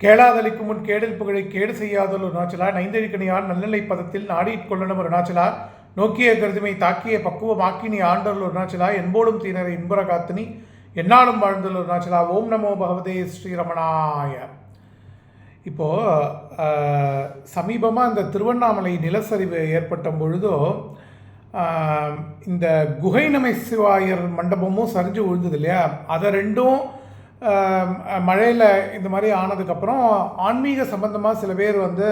கேளாதலிக்கு முன் கேடில் புகழை கேடு செய்யாதல் ஒரு நாச்சலா நைந்தழிக்கணியான் நல்லநிலை பதத்தில் நாடிக் கொள்ளணும் ஒரு நாச்சலா நோக்கிய கருதுமை தாக்கிய பக்குவமாக்கினி ஆண்டல் ஒரு நாச்சலா என்போடும் தீனரை இன்புற காத்தினி என்னாலும் வாழ்ந்தல் ஒரு நாச்சலா ஓம் நமோ பகவதே ஸ்ரீரமணாய. இப்போது சமீபமாக இந்த திருவண்ணாமலை நிலச்சரிவு ஏற்பட்ட பொழுதோ இந்த குகை நமை சிவாயர் மண்டபமும் சரிஞ்சு விழுந்தது இல்லையா? அதை ரெண்டும் மழையில் இந்த மாதிரி ஆனதுக்கப்புறம் ஆன்மீக சம்பந்தமாக சில பேர் வந்து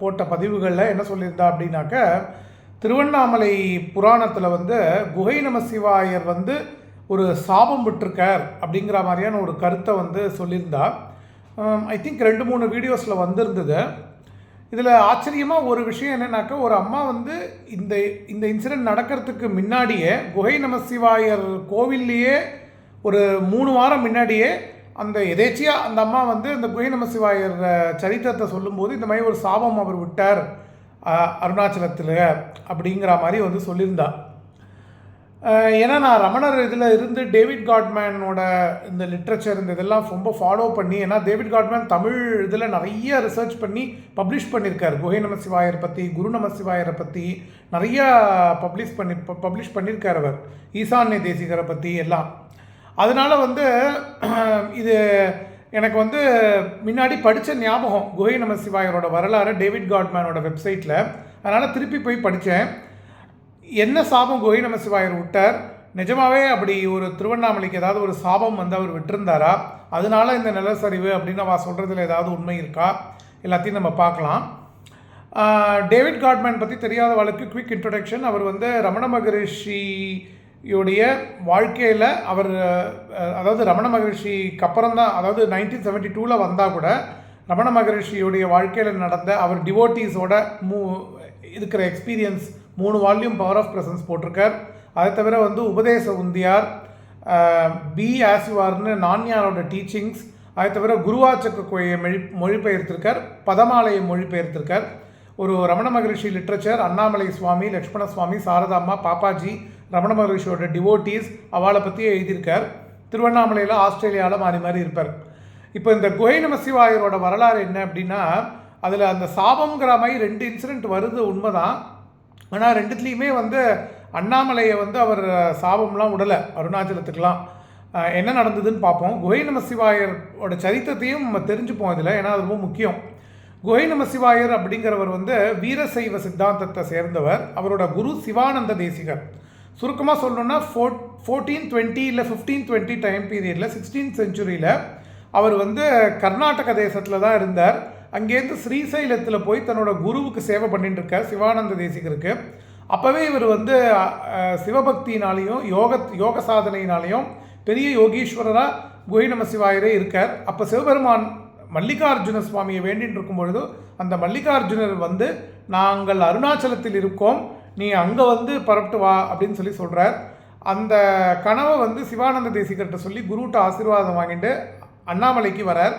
போட்ட பதிவுகளில் என்ன சொல்லியிருந்தா அப்படின்னாக்க திருவண்ணாமலை புராணத்தில் வந்து குகை நம சிவாயர் வந்து ஒரு சாபம் விட்டுருக்கார் அப்படிங்கிற மாதிரியான ஒரு கருத்தை வந்து சொல்லியிருந்தா. ஐ திங்க் ரெண்டு மூணு வீடியோஸில் வந்திருந்தது. இதில் ஆச்சரியமாக ஒரு விஷயம் என்னென்னாக்கா ஒரு அம்மா வந்து இந்த இந்த இன்சிடென்ட் நடக்கிறதுக்கு முன்னாடியே குகை நம சிவாயர் கோவில்லையே ஒரு மூணு வாரம் முன்னாடியே அந்த எதேச்சியாக அந்த அம்மா வந்து இந்த குகை நம சிவாயர் சரித்திரத்தை சொல்லும்போது இந்த மாதிரி ஒரு சாபம் அவர் விட்டார் அருணாச்சலத்தில் அப்படிங்கிற மாதிரி வந்து சொல்லியிருந்தா. ஏன்னா நான் ரமணர் இதில் இருந்து டேவிட் காட்மேனோட இந்த லிட்ரேச்சர் இந்த இதெல்லாம் ரொம்ப ஃபாலோ பண்ணி ஏன்னா டேவிட் காட்மேன் தமிழ் இதில் நிறைய ரிசர்ச் பண்ணி பப்ளிஷ் பண்ணியிருக்கார். குகை நம சிவாயரை பற்றி குரு நம சிவாயரை பற்றி நிறையா பப்ளிஷ் பண்ணி பப்ளிஷ் பண்ணியிருக்கார் அவர். ஈசான்ய தேசிகரை பற்றி எல்லாம். அதனால் வந்து இது எனக்கு வந்து முன்னாடி படித்த ஞாபகம் குகை நம சிவாயரோட வரலாறு டேவிட் காட்மேனோட வெப்சைட்டில் அதனால் திருப்பி போய் படித்தேன் என்ன சாபம் குகை நம சிவாயர் விட்டார்? நிஜமாகவே அப்படி ஒரு திருவண்ணாமலைக்கு ஏதாவது ஒரு சாபம் வந்து அவர் விட்டிருந்தாரா? அதனால இந்த நிலச்சரிவு அப்படின்னு அவள் சொல்கிறதுல ஏதாவது உண்மை இருக்கா? எல்லாத்தையும் நம்ம பார்க்கலாம். டேவிட் காட்மேன் பற்றி தெரியாத வாழ்க்கை குவிக் இன்ட்ரொடக்ஷன் அவர் வந்து ரமண மகரிஷியுடைய வாழ்க்கையில் அவர் அதாவது ரமண மகரிஷிக்கு அப்புறம் தான் அதாவது நைன்டீன் செவன்ட்டி டூவில் வந்தால் கூட ரமண மகரிஷியுடைய வாழ்க்கையில் நடந்த அவர் டிவோட்டீஸோட மூ இருக்கிற எக்ஸ்பீரியன்ஸ் மூணு வால்யூம் பவர் ஆஃப் பிரசன்ஸ் போட்டிருக்கார். அதை தவிர வந்து உபதேச உந்தியார் பி ஆசிவார்னு நான்யாரோட டீச்சிங்ஸ் அதை தவிர குருவாச்சக்க கோயை மொழி மொழிபெயர்த்திருக்கார் பதமாலையை மொழிபெயர்த்திருக்கார். ஒரு ரமண மகரிஷி லிட்ரேச்சர் அண்ணாமலை சுவாமி லக்ஷ்மண சுவாமி சாரதாம்மா பாப்பாஜி ரமண மகரிஷியோட டிவோட்டீஸ் அவளை பற்றி எழுதியிருக்கார். திருவண்ணாமலையில் ஆஸ்திரேலியாவில் மாறி மாறி இருப்பார். இப்போ இந்த குகை நமசிவாயரோட வரலாறு என்ன அப்படின்னா அதில் அந்த சாபங்கிற மாதிரி ரெண்டு இன்சிடென்ட் வருது உண்மைதான். ஆனால் ரெண்டுத்துலேயுமே வந்து அண்ணாமலையை வந்து அவர் சாபம்லாம் விடலை அருணாச்சலத்துக்கெலாம் என்ன நடந்ததுன்னு பார்ப்போம். குகை நமசிவாயரோட சரித்திரத்தையும் நம்ம தெரிஞ்சுப்போம் இதில் ஏன்னா அது ரொம்ப முக்கியம். குகை நமசிவாயர் அப்படிங்கிறவர் வந்து வீரசைவ சித்தாந்தத்தை சேர்ந்தவர். அவரோட குரு சிவானந்த தேசிகர். சுருக்கமாக சொல்லணும்னா ஃபோர் ஃபோர்டீன் டுவெண்ட்டி இல்லை ஃபிஃப்டீன் டுவெண்ட்டி டைம் பீரியடில் சிக்ஸ்டீன் செஞ்சுரியில் அவர் வந்து கர்நாடக தேசத்தில் தான் இருந்தார். அங்கேருந்து ஸ்ரீசைலத்தில் போய் தன்னோட குருவுக்கு சேவை பண்ணிட்டு இருக்கார் சிவானந்த தேசிகருக்கு. அப்போவே இவர் வந்து சிவபக்தினாலையும் சிவபக்தியினாலையும் யோக யோக சாதனையினாலையும் பெரிய யோகீஸ்வரராக குகை நம சிவாயரே இருக்கார். அப்போ சிவபெருமான் மல்லிகார்ஜுன சுவாமியை வேண்டின்னு இருக்கும் பொழுது அந்த மல்லிகார்ஜுனர் வந்து நாங்கள் அருணாச்சலத்தில் இருக்கோம். நீ அங்கே வந்து பரப்பிட்டு வா அப்படின்னு சொல்லி சொல்கிறார் அந்த கனவை வந்து சிவானந்த தேசிகர்கிட்ட சொல்லி குருட்ட ஆசீர்வாதம் வாங்கிட்டு அண்ணாமலைக்கு வரார்.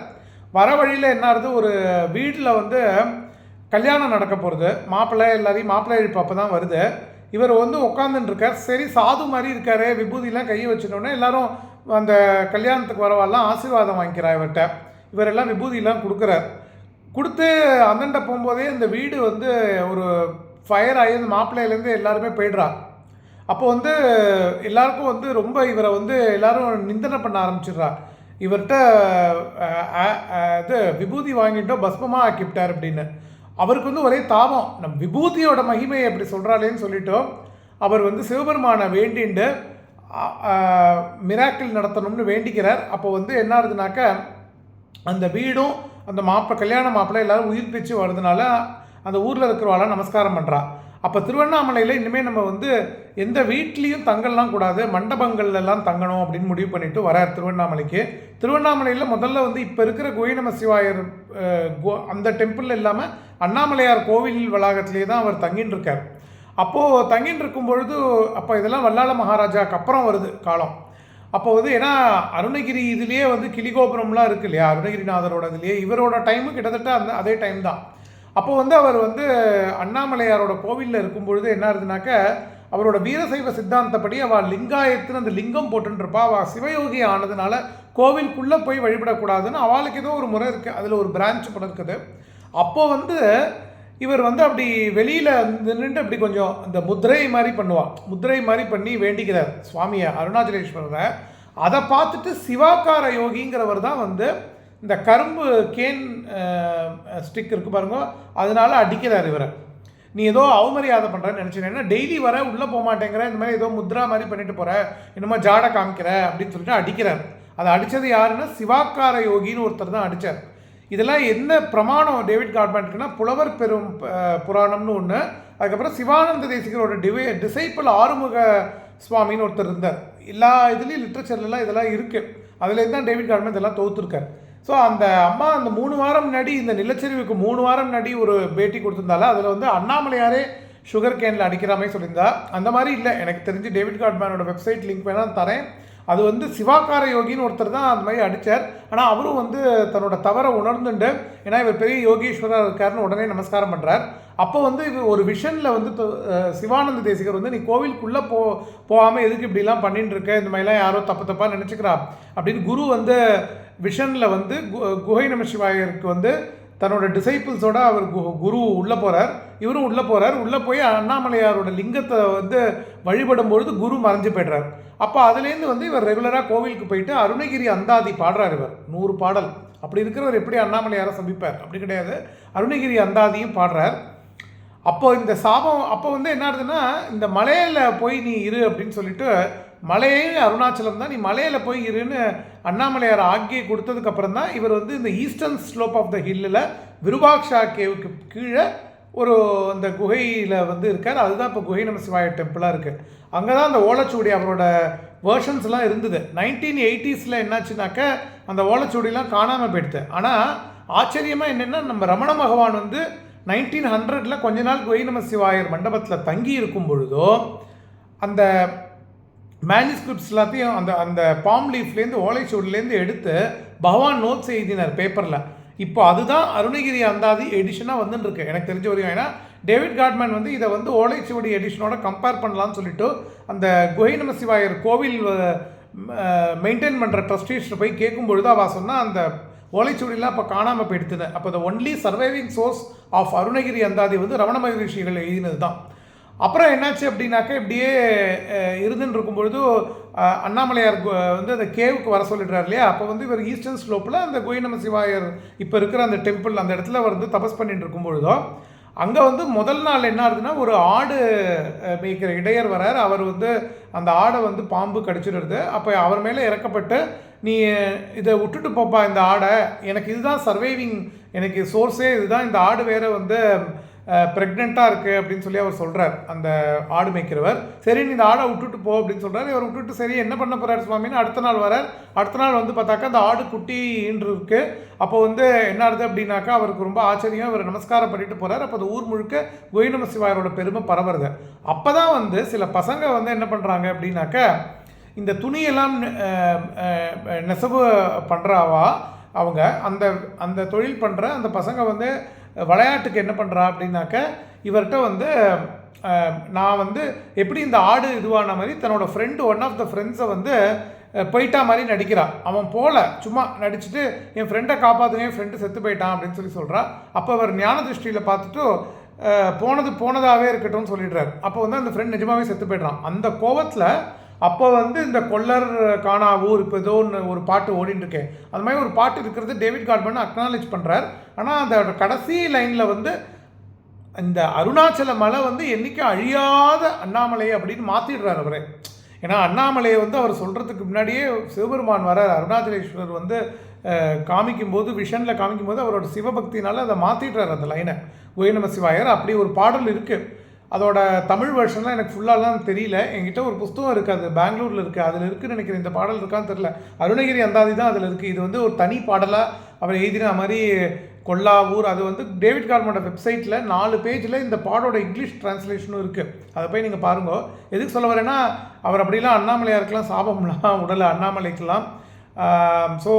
வர வழியில் என்ன ஆகுது? ஒரு வீட்டில் வந்து கல்யாணம் நடக்க போகிறது மாப்பிள்ளை எல்லாரையும் மாப்பிள்ளை இழுப்பு அப்போ தான் வருது. இவர் வந்து உட்காந்துட்டுருக்கார் சரி சாது மாதிரி இருக்காரு விபூதிலாம் கையை வச்சிட்டோன்னே எல்லாரும் அந்த கல்யாணத்துக்கு வரவாலாம் ஆசீர்வாதம் வாங்கிக்கிறார் இவர்கிட்ட. இவரெல்லாம் விபூதியெலாம் கொடுக்குறார். கொடுத்து அந்தண்ட போகும்போதே இந்த வீடு வந்து ஒரு ஃபயர் ஆகி அந்த மாப்பிள்ளையிலேருந்து எல்லாருமே போயிடுறா. அப்போ வந்து எல்லாருக்கும் வந்து ரொம்ப இவரை வந்து எல்லாரும் நிந்தனை பண்ண ஆரம்பிச்சிடுறா. இவர்கிட்ட இது விபூதி வாங்கிட்டோம் பஸ்மமாக ஆக்கிவிட்டார் அப்படின்னு. அவருக்கு வந்து ஒரே தாபம் நம்ம விபூதியோட மகிமையை எப்படி சொல்கிறாளேன்னு சொல்லிட்டோம் அவர் வந்து சிவபெருமானை வேண்டிண்டு மிராக்கிள் நடத்தணும்னு வேண்டிக்கிறார். அப்போ வந்து என்ன ஆகுதுனாக்க அந்த வீடும் அந்த மாப்பிள்ளை கல்யாண மாப்பிள்ளை எல்லோரும் உயிர் பிச்சு வர்றதுனால அந்த ஊரில் இருக்கிறவாளாம் நமஸ்காரம் பண்ணுறா அப்போ திருவண்ணாமலையில் இனிமேல் நம்ம வந்து எந்த வீட்லேயும் தங்கலாம் கூடாது மண்டபங்கள்லாம் தங்கணும் அப்படின்னு முடிவு பண்ணிட்டு வரார் திருவண்ணாமலைக்கு. திருவண்ணாமலையில் முதல்ல வந்து இப்போ இருக்கிற கோயினம சிவாயர் கோ- அந்த டெம்பிள் இல்லாமல் அண்ணாமலையார் கோவில் வளாகத்திலே தான் அவர் தங்கின்னு இருக்கார். அப்போது தங்கின்னு இருக்கும் பொழுது அப்போ இதெல்லாம் வல்லாள மகாராஜாவுக்கு அப்புறம் வருது காலம். அப்போ வந்து ஏன்னா அருணகிரி இதுலேயே வந்து கிளிகோபுரம்லாம் இருக்கு இல்லையா? அருணகிரிநாதரோட இதுலேயே இவரோட டைமு கிட்டத்தட்ட அந்த அதே டைம் தான். அப்போ வந்து அவர் வந்து அண்ணாமலையாரோட கோவிலில் இருக்கும் பொழுது என்ன ஆகுதுனாக்க அவரோட வீரசைவ சித்தாந்தப்படி அவள் லிங்காயத்துன்னு அந்த லிங்கம் போட்டுருப்பா அவள் சிவயோகி ஆனதுனால கோவிலுக்குள்ளே போய் வழிபடக்கூடாதுன்னு அவளுக்கு ஏதோ ஒரு முறை இருக்குது அதில் ஒரு பிரான்ச் கூட இருக்குது. அப்போ வந்து இவர் வந்து அப்படி வெளியில் நின்றுட்டு அப்படி கொஞ்சம் இந்த முத்திரை மாதிரி பண்ணுவாள் முத்திரை மாதிரி பண்ணி வேண்டிக்கிறார். சுவாமியை அருணாச்சலேஸ்வரரை. அதை பார்த்துட்டு சிவாக்கார யோகிங்கிறவர் தான் வந்து இந்த கரும்பு கேன் ஸ்டிக் இருக்கு பாருங்க. அதனால அடிக்கிறார் இவரை. நீ ஏதோ அவமரியாதை பண்ணுறேன்னு நினச்சேன். ஏன்னா டெய்லி வர உள்ளே போக மாட்டேங்கிற இந்த மாதிரி ஏதோ முத்ரா மாதிரி பண்ணிட்டு போகிற என்னமோ ஜாடை காமிக்கிற அப்படின்னு சொல்லிட்டு அடிக்கிறார். அதை அடித்தது யாருன்னா சிவாக்கார யோகின்னு ஒருத்தர் தான் அடித்தார் இதெல்லாம் என்ன பிரமாணம் டேவிட் கார்பெண்ட்க்குன்னா புலவர் பெரும் புராணம்னு ஒன்று அதுக்கப்புறம் சிவானந்த தேசிகரோட டிவே டிசைப்பிள் ஆறுமுக சுவாமின்னு ஒருத்தர் இருந்தார். எல்லா இதுலேயும் லிட்ரேச்சர்லாம் இதெல்லாம் இருக்குது அதுலேருந்து தான் டேவிட் கார்பெண்ட் இதெல்லாம் தொகுத்துருக்கார். ஸோ அந்த அம்மா அந்த மூணு வாரம் முன்னாடி இந்த நிலச்சரிவுக்கு மூணு வாரம் முன்னாடி ஒரு பேட்டி கொடுத்துருந்தால அதில் வந்து அண்ணாமலையாரே சுகர் கேனில் அடிக்கிற மாதிரி சொல்லியிருந்தா. அந்த மாதிரி இல்லை. எனக்கு தெரிஞ்சு டேவிட் கார்ட்மேனோட வெப்சைட் லிங்க் வேணால் தரேன். அது வந்து சிவாக்கார யோகின்னு ஒருத்தர் தான் அந்த மாதிரி அடித்தார் ஆனால் அவரும் வந்து தன்னோட தவறை உணர்ந்துண்டு. ஏன்னா இவர் பெரிய யோகீஸ்வரர் இருக்காருன்னு உடனே நமஸ்காரம் பண்ணுறார் அப்போ வந்து இது ஒரு விஷனில் வந்து சிவானந்த தேசிகர் வந்து நீ கோவிலுக்குள்ளே போ போகாமல் எதுக்கு இப்படிலாம் பண்ணிட்டு இருக்க? இந்த மாதிரிலாம் யாரோ தப்பு தப்பாக நினச்சிக்கிறா? அப்படின்னு குரு வந்து விஷனில் வந்து கு- குகை நமசிவாயருக்கு வந்து தன்னோட டிசைபிள்ஸோட அவர் கு- குரு உள்ளே போகிறார் இவரும் உள்ளே போகிறார் உள்ளே போய் அண்ணாமலையாரோட லிங்கத்தை வந்து வழிபடும் பொழுது குரு மறைஞ்சு போய்டுறார். அப்போ அதுலேருந்து வந்து இவர் ரெகுலராக கோவிலுக்கு போயிட்டு அருணகிரி அந்தாதி பாடுறார் இவர். நூறு பாடல். அப்படி இருக்கிறவர் எப்படி அண்ணாமலையாரை சந்திப்பார்? அப்படி கிடையாது. அருணகிரி அந்தாதியும் பாடுறார். அப்போ இந்த சாபம் அப்போ வந்து என்ன ஆகுதுன்னா இந்த மலையில் போய் நீ இரு அப்படின்னு சொல்லிட்டு மலையே அருணாச்சலம் தான். நீ மலையில் போய் இருன்னு அண்ணாமலையார் ஆக்கியை கொடுத்ததுக்கப்புறம் தான் இவர் வந்து இந்த ஈஸ்டர்ன் ஸ்லோப் ஆஃப் த ஹில்லில் விருபாக்ஷா கேவுக்கு கீழே ஒரு அந்த குகையில் வந்து இருக்கார். அதுதான் இப்போ குகை நம சிவாய டெம்பிளாக இருக்குது அங்கே தான் அந்த ஓலைச்சுவடி அவரோட வேர்ஷன்ஸ்லாம் இருந்தது. நைன்டீன் எயிட்டிஸில் என்னாச்சுனாக்க அந்த ஓலச்சுவடிலாம் காணாமல் போயிடுது. ஆனால் ஆச்சரியமாக என்னென்னா நம்ம ரமண பகவான் வந்து நைன்டீன் ஹண்ட்ரடில் கொஞ்ச நாள் குகை நம சிவாயர் மண்டபத்தில் தங்கி இருக்கும் பொழுதோ அந்த மேனுஸ்கிரிப்ட்ஸ் எல்லாத்தையும் அந்த அந்த பாம் லீஃப்லேருந்து ஓலைச்சுவடிலேருந்து எடுத்து பகவான் நோட்ஸ் எழுதினார் பேப்பரில் இப்போ அதுதான் அருணகிரி அந்தாதி எடிஷனாக வந்துட்டுருக்கு எனக்கு தெரிஞ்ச வரையும் ஏன்னா டேவிட் காட்மேன் வந்து இதை வந்து ஓலைச்சுவடி எடிஷனோட கம்பேர் பண்ணலாம்னு சொல்லிட்டு அந்த குகை நம சிவாயர் கோவில் மெயின்டைன் பண்ணுற ட்ரஸ்டீஸ்ட்டு போய் கேட்கும்பொழுது அவள் சொன்னால் அந்த ஓலைச்சுவடிலாம் இப்போ காணாமல் போயிடுத்துது அப்போ the only surviving source of Arunagiri Andhadhi வந்து ரமண மகரிஷிகள் எழுதினது தான் அப்புறம் என்னாச்சு அப்படின்னாக்கா இப்படியே இருந்துன்னு இருக்கும்பொழுது அண்ணாமலையார் வந்து அந்த கேவுக்கு வர சொல்லிடுறாரு இல்லையா? அப்போ வந்து இவர் ஈஸ்டர்ன் ஸ்லோப்பில் அந்த கோயினம சிவாயர் இப்போ இருக்கிற அந்த டெம்பிள் அந்த இடத்துல வந்து தபஸ் பண்ணிட்டு இருக்கும் பொழுதோ அங்கே வந்து முதல் நாள் என்ன ஆகுதுன்னா ஒரு ஆடு மேய்க்கிற இடையர் வரார். அவர் வந்து அந்த ஆடை வந்து பாம்பு கடிச்சிடுறது. அப்போ அவர் மேலே இறக்கப்பட்டு நீ இதை விட்டுட்டு போப்பா இந்த ஆடை. எனக்கு இதுதான் சர்வைவிங் எனக்கு சோர்ஸே இதுதான். இந்த ஆடு வேறு வந்து ப்ரெக்னெண்ட்டாக இருக்குது அப்படின்னு சொல்லி அவர் சொல்கிறார் அந்த ஆடு மேய்க்கிறவர். சரி நீ இந்த ஆடை விட்டுட்டு போ அப்படின்னு சொல்கிறார் இவர் விட்டுட்டு சரி என்ன பண்ண போகிறார் சுவாமின்னு அடுத்த நாள் வரார். அடுத்த நாள் வந்து பார்த்தாக்கா அந்த ஆடு குட்டி ஈன்று இருக்கு. அப்போ வந்து என்ன ஆகுது அப்படின்னாக்கா அவருக்கு ரொம்ப ஆச்சரியம். இவர் நமஸ்காரம் பண்ணிட்டு போகிறார் அப்போ அந்த ஊர் முழுக்க கோயினம சிவாயரோட பெருமை பரவுறது. அப்போ தான் வந்து சில பசங்க வந்து என்ன பண்ணுறாங்க அப்படின்னாக்கா இந்த துணியெல்லாம் நெசவு பண்ணுறாவா அவங்க அந்த அந்த தொழில் பண்ணுற அந்த பசங்க வந்து விளையாட்டுக்கு என்ன பண்ணுறா அப்படின்னாக்க இவர்கிட்ட வந்து நான் வந்து எப்படி இந்த ஆடு இதுவான மாதிரி தன்னோட ஃப்ரெண்டு ஒன் ஆஃப் த ஃப்ரெண்ட்ஸை வந்து போயிட்டா மாதிரி நடிக்கிறான் அவன் போல சும்மா நடிச்சுட்டு என் ஃப்ரெண்டை காப்பாற்றுங்க என் ஃப்ரெண்டு செத்து போயிட்டான் அப்படின்னு சொல்லி சொல்கிறான் அப்போ அவர் ஞான திருஷ்டியில் பார்த்துட்டு போனது போனதாகவே இருக்கட்டும்னு சொல்லிடுறாரு. அப்போ வந்து அந்த ஃப்ரெண்ட் நிஜமாவே செத்து போய்ட்றான். அந்த கோவத்தில் அப்போ வந்து இந்த கொல்லர் காணா ஊர் இப்போ ஏதோ ஒன்று ஒரு பாட்டு ஓடிட்டுருக்கேன் அது மாதிரி ஒரு பாட்டு இருக்கிறது டேவிட் கார்ட்மன் அக்னாலேஜ் பண்ணுறார் ஆனால் அந்த கடைசி லைனில் வந்து இந்த அருணாச்சல மலை வந்து என்றைக்கும் அழியாத அண்ணாமலை அப்படின்னு மாற்றிடுறார் அவரே. ஏன்னா அண்ணாமலையை வந்து அவர் சொல்கிறதுக்கு முன்னாடியே சிவபெருமான் வரார். அருணாச்சலேஸ்வரர் வந்து காமிக்கும்போது விஷனில் காமிக்கும்போது அவரோட சிவபக்தினால் அதை மாற்றிடுறார் அந்த லைனை. ஓய்நம சிவாயர் அப்படி ஒரு பாடல் இருக்குது அதோட தமிழ் வெர்ஷன்லாம் எனக்கு ஃபுல்லாலாம் தெரியல. என்கிட்ட ஒரு புஸ்தகம் இருக்குது அது பெங்களூரில் இருக்குது அதில் இருக்குன்னு நினைக்கிறேன். இந்த பாடல் இருக்கான்னு தெரில அருணகிரி அந்தாதி தான் அதில் இருக்குது இது வந்து ஒரு தனி பாடலாக அவர் எழுதின மாதிரி கொல்லாவூர் அது வந்து டேவிட் கார்மோட வெப்சைட்டில் நாலு பேஜில் இந்த பாடோட இங்கிலீஷ் டிரான்ஸ்லேஷனும் இருக்குது அதை போய் நீங்கள் பாருங்க. எதுக்கு சொல்ல வரேன்னா அவர் அப்படிலாம் அண்ணாமலையாருக்கெல்லாம் சாபம்லாம் உடலை அண்ணாமலைக்கெல்லாம். ஸோ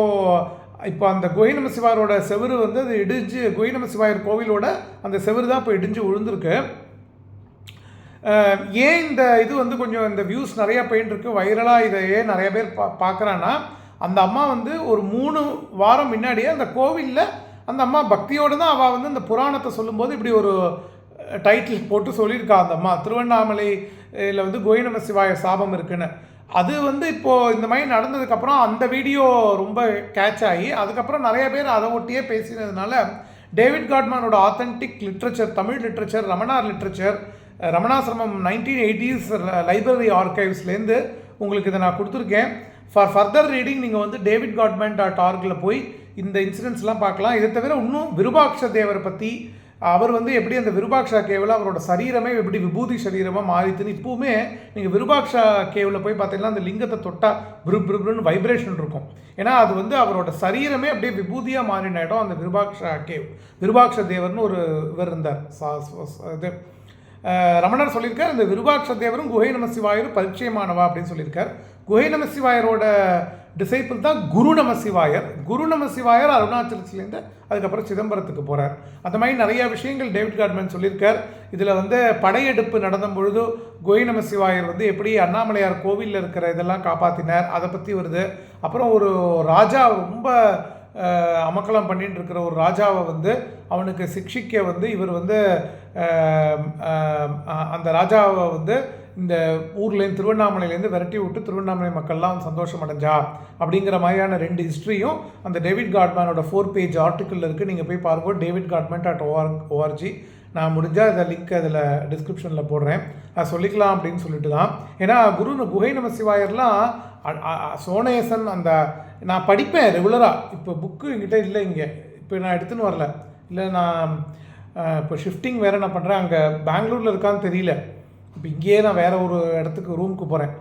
இப்போ அந்த கோயினம சிவாரோட செவுரு வந்து அது இடிஞ்சு கோயினம சிவாயர் கோவிலோட அந்த செவுரு தான் இப்போ இடிஞ்சு விழுந்திருக்கு ஏன் இந்த இது வந்து கொஞ்சம் இந்த வியூஸ் நிறைய போயின்னு இருக்கு? வைரலாக இதை ஏன் நிறைய பேர் பா பார்க்குறான்னா அந்த அம்மா வந்து ஒரு மூணு வாரம் முன்னாடியே அந்த கோவிலில் அந்த அம்மா பக்தியோடு தான் அவள் வந்து இந்த புராணத்தை சொல்லும்போது இப்படி ஒரு டைட்டில் போட்டு சொல்லியிருக்கா அந்த அம்மா. திருவண்ணாமலையில் வந்து கோயினம சிவாய சாபம் இருக்குன்னு. அது வந்து இப்போது இந்த மாதிரி நடந்ததுக்கப்புறம் அந்த வீடியோ ரொம்ப கேட்ச் ஆகி அதுக்கப்புறம் நிறைய பேர் அதை ஒட்டியே பேசினதுனால David காட்மானோட authentic literature Tamil literature Ramanar literature Ramanasramam nineteen eighties library ஆர்கைவ்ஸ்லேருந்து உங்களுக்கு இதை நான் கொடுத்துருக்கேன். ஃபார் ஃபர்தர் ரீடிங் நீங்கள் வந்து டேவிட் காட்மேன் டாட் ஆர்கில் போய் இந்த இன்சிடென்ட்ஸ்லாம் பார்க்கலாம். இதை தவிர இன்னும் விருபாக்ஷ தேவரை பற்றி அவர் வந்து எப்படி அந்த விருபாக்ஷா கேவில் அவரோட சரீரமே எப்படி விபூதி சரீரமாக மாறித்துன்னு இப்போவுமே நீங்கள் விருபாக்ஷா கேவில் போய் பார்த்தீங்கன்னா அந்த லிங்கத்தை தொட்டால் விரு விருன்னு வைப்ரேஷன் இருக்கும். ஏன்னா அது வந்து அவரோட சரீரமே அப்படியே விபூதியாக மாறின இடம் அந்த விருபாக்ஷா கேவ் விருபாக்ஷ தேவர்னு ஒரு இவர் இருந்தார். சா- இது. ரமணர் சொல்லியிருக்கார் இந்த விருபாக்ஷ தேவரும் குகை நம சிவாயரும் பரிச்சயமானவா அப்படின்னு சொல்லியிருக்கார். குகை நம சிவாயரோட டிசைபிள் தான் குரு நம சிவாயர். குரு நம சிவாயர் அருணாச்சலத்துலேருந்து அதுக்கப்புறம் சிதம்பரத்துக்கு போகிறார் அந்த மாதிரி நிறைய விஷயங்கள் டேவிட் கார்ட்மேன் சொல்லியிருக்கார். இதில் வந்து படையெடுப்பு நடந்த பொழுது குகை நம சிவாயர் வந்து எப்படி அண்ணாமலையார் கோவிலில் இருக்கிற இதெல்லாம் காப்பாற்றினார் அதை பற்றி வருது. அப்புறம் ஒரு ராஜா ரொம்ப அமக்கலம் பண்ணிட்டு இருக்கிற ஒரு ராஜாவை வந்து அவனுக்கு சிக்ஷிக்க வந்து இவர் வந்து அந்த ராஜாவை வந்து இந்த ஊர்லேருந்து திருவண்ணாமலையிலேருந்து விரட்டி விட்டு திருவண்ணாமலை மக்கள்லாம் சந்தோஷம் அடைஞ்சா அப்படிங்கிற மாதிரியான ரெண்டு ஹிஸ்ட்ரியும் அந்த டேவிட் காட்மேனோட ஃபோர் பேஜ் ஆர்டிக்கிள் இருக்குது நீங்கள் போய் பாருங்கள் David Godman at OR ORG நான் முடிஞ்சால் அதை லிங்க் அதில் டிஸ்கிரிப்ஷனில் போடுறேன். அதை சொல்லிக்கலாம் அப்படின்னு சொல்லிட்டு தான் ஏன்னா குரு குகை நம சிவாயர்லாம் அ- சோனேசன் அந்த நான் படிப்பேன் ரெகுலராக இப்போ புக்கு என்கிட்ட இல்லை இங்கே. இப்போ நான் எடுத்துன்னு வரல. இல்லை நான் இப்போ ஷிஃப்டிங் வேறு நான் பண்ணுறேன் அங்கே பெங்களூரில் இருக்கான்னு தெரியல. இப்போ இங்கேயே நான் வேறு ஒரு இடத்துக்கு ரூமுக்கு போகிறேன்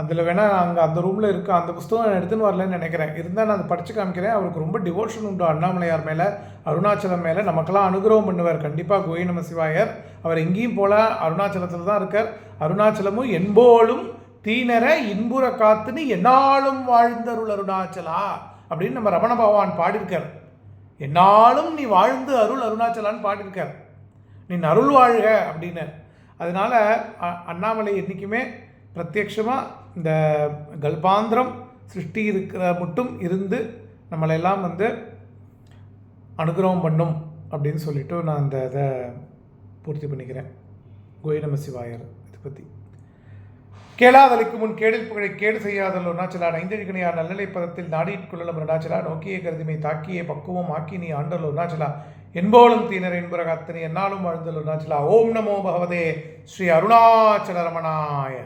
அதில் வேணால் அங்கே அந்த ரூமில் இருக்க அந்த புஸ்தகம் நான் எடுத்துன்னு வரலன்னு நினைக்கிறேன். இருந்தால் நான் அதை படித்து காமிக்கிறேன். அவருக்கு ரொம்ப டிவோஷன் உண்டு. அண்ணாமலையார் மேலே அருணாச்சலம் மேலே. நமக்கெல்லாம் அனுகிரகம் பண்ணுவார். கண்டிப்பாக கோயை நம சிவாயர். அவர் எங்கேயும் போல அருணாச்சலத்தில் தான் இருக்கார். அருணாச்சலமும் என்போலும் தீனர இன்புற காத்துன்னு என்னாலும் வாழ்ந்தருள் அருணாச்சலா அப்படின்னு நம்ம ரமண பகவான் பாடியிருக்கார். என்னாலும் நீ வாழ்ந்து அருள் அருணாச்சலான்னு பாடியிருக்கார். நீ அருள் வாழ்க அப்படின்னு. அதனால அ- அண்ணாமலை என்றைக்குமே பிரத்யக்ஷமாக இந்த கல்பாந்திரம் சிருஷ்டி இருக்கிற மட்டும் இருந்து நம்மளெல்லாம் வந்து அனுகிரகம் பண்ணும் அப்படின்னு சொல்லிவிட்டு நான் அந்த இதை பூர்த்தி பண்ணிக்கிறேன். கோய் சிவாயர் இதை பற்றி கேளாதலுக்கு முன் கேடில் புகழை கேடு செய்யாதல் அருணாச்சலா நைந்தழிகனையார் நல்லலை பதத்தில் நாடியிற் கொள்ளலும் நோக்கிய கருதிமை தாக்கிய பக்குவம் ஆக்கி நீ ஆண்டல் அருணாச்சலா என்போலும் தீனர் என்புற காத்தனி என்னாலும் வாழ்ந்தல் அருணாச்சலா ஓம் நமோ பகவதே ஸ்ரீ அருணாச்சல ரமணாய.